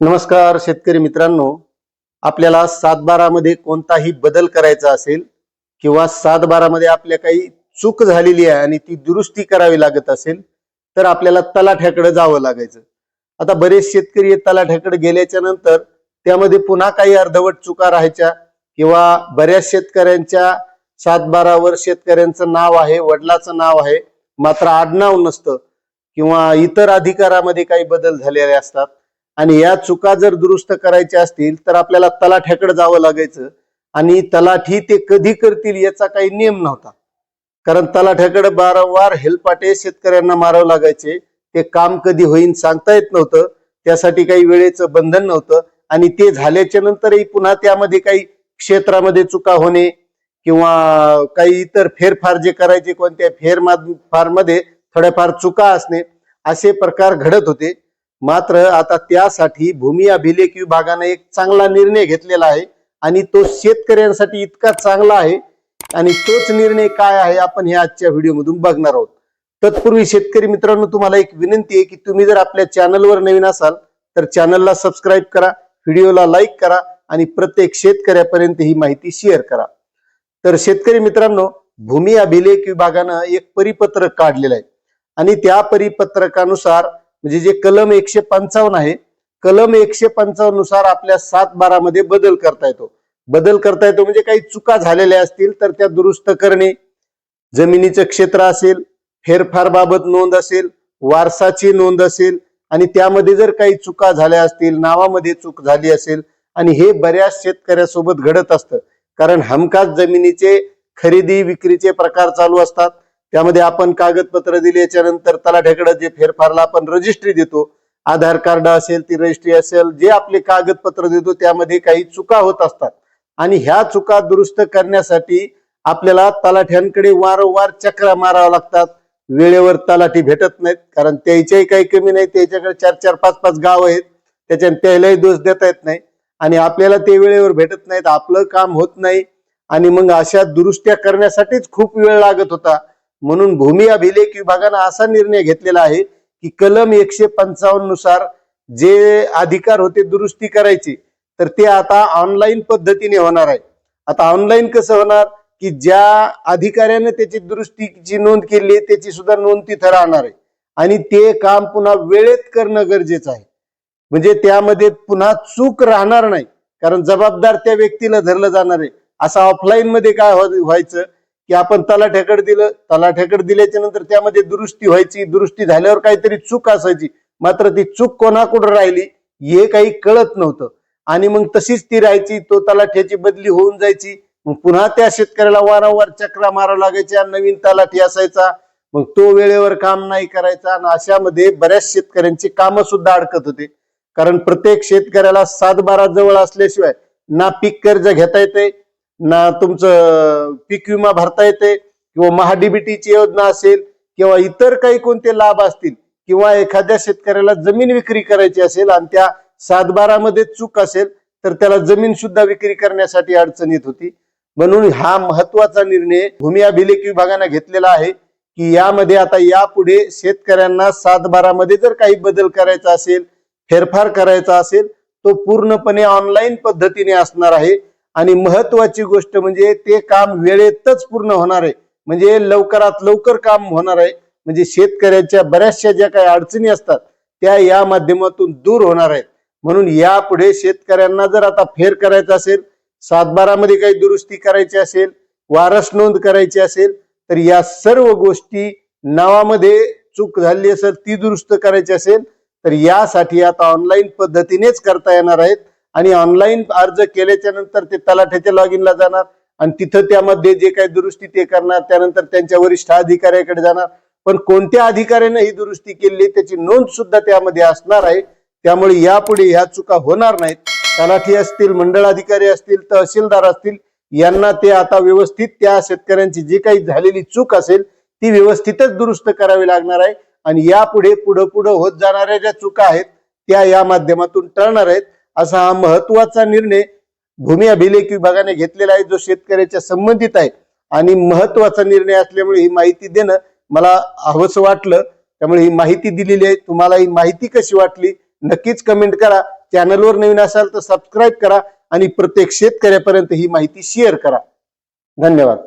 नमस्कार शेतकरी मित्रांनो. आपल्याला सातबारामध्ये कोणताही बदल करायचा असेल किंवा सातबारामध्ये आपल्या काही चूक झालेली आहे आणि ती दुरुस्ती करावी लागत असेल तर आपल्याला तलाठ्याकडे जावं लागायचं. आता बरेच शेतकरी तलाठ्याकडे गेल्याच्यानंतर त्यामध्ये पुन्हा काही अर्धवट चुका राहायच्या किंवा बऱ्याच शेतकऱ्यांच्या सातबारावर शेतकऱ्यांचं नाव आहे वडिलाचं नाव आहे मात्र आडनाव नसतं किंवा इतर अधिकारामध्ये काही बदल झालेले असतात. आणि या चुका जर दुरुस्त करायच्या असतील तर आपल्याला तलाठ्याकडे जावं लागायचं. आणि तलाठी ते कधी करतील याचा काही नियम नव्हता. कारण तलाठ्याकडे वारंवार हेलपाटे शेतकऱ्यांना मारावं लागायचे. ते काम कधी होईल सांगता येत नव्हतं. त्यासाठी काही वेळेचं बंधन नव्हतं. आणि ते झाल्याच्या नंतरही पुन्हा त्यामध्ये काही क्षेत्रामध्ये चुका होणे किंवा काही इतर फेरफार जे करायचे कोणत्या फेरफार फारमध्ये थोड्याफार चुका असणे असे प्रकार घडत होते. मात्र आता त्यासाठी भूमी अभिलेख विभागाने एक चांगला निर्णय घेतलेला आहे आणि तो शेतकऱ्यांसाठी इतका चांगला आहे. आणि तोच निर्णय काय आहे आपण हे आजच्या व्हिडिओमधून बघणार आहोत. तत्पूर्वी शेतकरी मित्रांनो तुम्हाला एक विनंती आहे की तुम्ही जर आपल्या चॅनलवर नवीन असाल तर चॅनलला सबस्क्राईब करा व्हिडिओला लाईक करा आणि प्रत्येक शेतकऱ्यापर्यंत ही माहिती शेअर करा. तर शेतकरी मित्रांनो भूमी अभिलेख विभागानं एक परिपत्रक काढलेलं आहे. आणि त्या परिपत्रकानुसार म्हणजे जे कलम एकशे पंचावन्न आहे कलम एकशे पंचावन्ननुसार आपल्या सात बारा मध्ये बदल करता येतो. बदल करता येतो म्हणजे काही चुका झालेल्या असतील तर त्या दुरुस्त करणे. जमिनीचं क्षेत्र असेल फेरफार बाबत नोंद असेल वारसाची नोंद असेल आणि त्यामध्ये जर काही चुका झाल्या असतील नावामध्ये चूक झाली असेल आणि हे बऱ्याच शेतकऱ्यासोबत घडत असतं. कारण हमखास जमिनीचे खरेदी विक्रीचे प्रकार चालू असतात. त्यामध्ये आपण कागदपत्र दिल्याच्या याच्यानंतर तलाठ्याकडे जे फेरफारला आपण रजिस्ट्री देतो आधार कार्ड असेल ती रजिस्ट्री असेल जे आपले कागदपत्र देतो त्यामध्ये काही चुका होत असतात. आणि ह्या चुका दुरुस्त करण्यासाठी आपल्याला तलाठ्यांकडे वारंवार चक्रा माराव्या लागतात. वेळेवर तलाठी भेटत नाहीत कारण त्याच्याही काही कमी नाही त्याच्याकडे चार चार पाच पाच गाव आहेत त्याच्याने त्यालाही दोष देता येत नाही. आणि आपल्याला ते वेळेवर भेटत नाहीत आपलं काम होत नाही. आणि मग अशा दुरुस्त्या करण्यासाठीच खूप वेळ लागत होता. म्हणून भूमी अभिलेख विभागानं असा निर्णय घेतलेला आहे की कलम एकशे पंचावन्ननुसार जे अधिकार होते दुरुस्ती करायची तर ते आता ऑनलाईन पद्धतीने होणार आहे. आता ऑनलाईन कसं होणार? की ज्या अधिकाऱ्याने त्याची दुरुस्तीची नोंद केली आहे त्याची सुद्धा नोंद तिथं राहणार आहे. आणि ते काम पुन्हा वेळेत करणं गरजेचं आहे. म्हणजे त्यामध्ये पुन्हा चूक राहणार नाही कारण जबाबदार त्या व्यक्तीला धरलं जाणार आहे. असं ऑफलाईन मध्ये काय हो-, व्हायचं? की आपण तलाठ्याकडे दिलं तलाठ्याकडे दिल्याच्या नंतर त्यामध्ये दुरुस्ती व्हायची दुरुस्ती झाल्यावर काहीतरी चूक असायची. मात्र ती चूक कोणाकडे राहिली हे काही कळत नव्हतं. आणि मग तशीच ती राहायची तो तलाठ्याची बदली होऊन जायची. मग पुन्हा त्या शेतकऱ्याला वारंवार चक्रा मारावं लागायच्या नवीन तलाठी असायचा. मग तो वेळेवर काम नाही करायचा आणि अशामध्ये बऱ्याच शेतकऱ्यांची कामं सुद्धा अडकत होते. कारण प्रत्येक शेतकऱ्याला सात बारा जवळ असल्याशिवाय ना पीक कर्ज घेता येते ना तुमचं पीक विमा भरता येते किंवा महाडीबीटीची योजना असेल किंवा इतर काही कोणते लाभ असतील किंवा एखाद्या शेतकऱ्याला जमीन विक्री करायची असेल आणि त्या सातबारामध्ये चूक असेल तर त्याला जमीन सुद्धा विक्री करण्यासाठी अडचण येत होती. म्हणून हा महत्त्वाचा निर्णय भूमी अभिलेख विभागाने घेतलेला आहे की यामध्ये आता यापुढे शेतकऱ्यांना सातबारामध्ये जर काही बदल करायचा असेल फेरफार करायचा असेल तो पूर्णपणे ऑनलाईन पद्धतीने असणार आहे. आणि महत्वाची गोष्ट म्हणजे ते काम वेळेतच पूर्ण होणार आहे. म्हणजे लवकरात लवकर काम होणार आहे. म्हणजे शेतकऱ्यांच्या बऱ्याचशा ज्या काही अडचणी असतात त्या या माध्यमातून दूर होणार आहेत. म्हणून यापुढे शेतकऱ्यांना जर आता फेर करायचा असेल सातबारामध्ये काही दुरुस्ती करायची असेल वारस नोंद करायची असेल तर या सर्व गोष्टी नावामध्ये चूक झाली असेल ती दुरुस्त करायची असेल तर यासाठी आता ऑनलाईन पद्धतीनेच करता येणार आहेत. आणि ऑनलाईन अर्ज केल्याच्यानंतर ते तलाठ्याच्या लॉग इनला जाणार. आणि तिथं त्यामध्ये जे काही दुरुस्ती ते करणार त्यानंतर त्यांच्या वरिष्ठ अधिकाऱ्याकडे जाणार. पण कोणत्या अधिकाऱ्याने ही दुरुस्ती केली त्याची नोंद सुद्धा त्यामध्ये असणार आहे. त्यामुळे यापुढे ह्या चुका होणार नाहीत. तलाठी असतील मंडळ अधिकारी असतील तहसीलदार असतील यांना ते आता व्यवस्थित त्या शेतकऱ्यांची जी काही झालेली चूक असेल ती व्यवस्थितच दुरुस्त करावी लागणार आहे. आणि यापुढे पुढं पुढं होत जाणाऱ्या ज्या चुका आहेत त्या या माध्यमातून टळणार आहेत. असा हा महत्त्वाचा निर्णय भूमी अभिलेख विभागाने घेतलेला आहे जो शेतकऱ्याच्या संबंधित आहे. आणि महत्त्वाचा निर्णय असल्यामुळे ही माहिती देणं मला हवंसं वाटलं. त्यामुळे ही माहिती दिलेली आहे. तुम्हाला ही माहिती कशी वाटली नक्कीच कमेंट करा. चॅनलवर नवीन असाल तर सबस्क्राईब करा आणि प्रत्येक शेतकऱ्यापर्यंत ही माहिती शेअर करा. धन्यवाद.